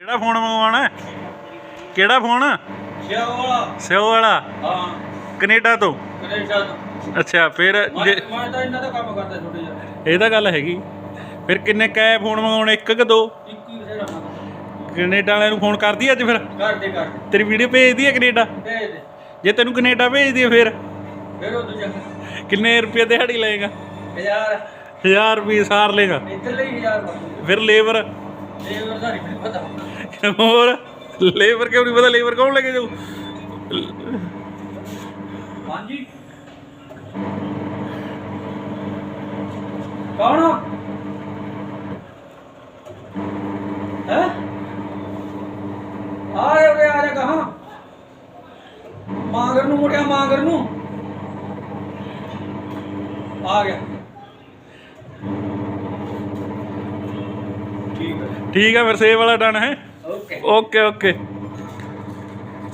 ਕਿਹੜਾ ਫੋਨ ਮੰਗਵਾਉਣਾ? ਹੈ? ਕਿਹੜਾ ਫੋਨ ਸ਼ਿਆਵਾਲਾ ਸਿਓ ਵਾਲਾ। ਹਾਂ। ਕੈਨੇਡਾ ਤੋਂ। ਕਨੇਡਾ ਤੋਂ। ਅੱਛਾ ਫਿਰ ਮੈਂ ਜੇ ਮੈਂ ਤਾਂ ਇਹਨਾਂ ਦਾ ਕੰਮ ਕਰਦਾ ਛੋਟੇ ਜਿਹਾ। ਇਹ ਤਾਂ ਗੱਲ ਹੈਗੀ। ਫਿਰ ਕਿੰਨੇ ਕੈ ਫੋਨ ਮੰਗਾਉਣੇ ਇੱਕ ਕਿ ਦੋ? ਇੱਕ ਹੀ ਬਥੇਰਾ ਮੈਂ ਕੈਨੇਡਾ ਵਾਲਿਆਂ ਨੂੰ ਫੋਨ ਕਰਦੀ ਅੱਜ ਫਿਰ? ਤੇਰੀ ਵੀਡੀਓ ਭੇਜਦੀ ਹੈ ਕੈਨੇਡਾ? ਭੇਜ ਦੇ। ਜੇ ਤੈਨੂੰ ਕੈਨੇਡਾ ਭੇਜਦੀ ਹੈ ਫਿਰ? ਫਿਰ ਉਹ ਦੂਜਾ ਕਿੰਨੇ ਰੁਪਏ ਦਿਹਾੜੀ ਲਏਗਾ? ਹਜ਼ਾਰ। 1000 ਰੁਪਏ ਸਾਰ ਲੇਗਾ ਇੱਧਰ ਲਈ ਹਜ਼ਾਰ ਬਸ। ਫਿਰ ਲੇਬਰ? ਲੇਬਰ ਦਾ ਨਹੀਂ ਪਤਾ। ਹੋਰ? ਲੇਬਰ ਕਿਉਂ ਨਹੀਂ ਪਤਾ? ਲੇਬਰ ਕੌਣ ਲੈ ਕੇ ਜਾਊ? ਹਾਂਜੀ। ਕੌਣ ਹੈ? ਆ ਰੇ ਆ ਜਾ ਕਹਾਂ। ਮਾਂਗਰ ਨੂੰ ਮੁੜਿਆ ਮਾਂਗਰ ਨੂੰ। ਆ ਗਿਆ। ਠੀਕ ਹੈ ਫਿਰ ਸੇਵ ਵਾਲਾ ਡਨ ਹੈ। Okay okay okay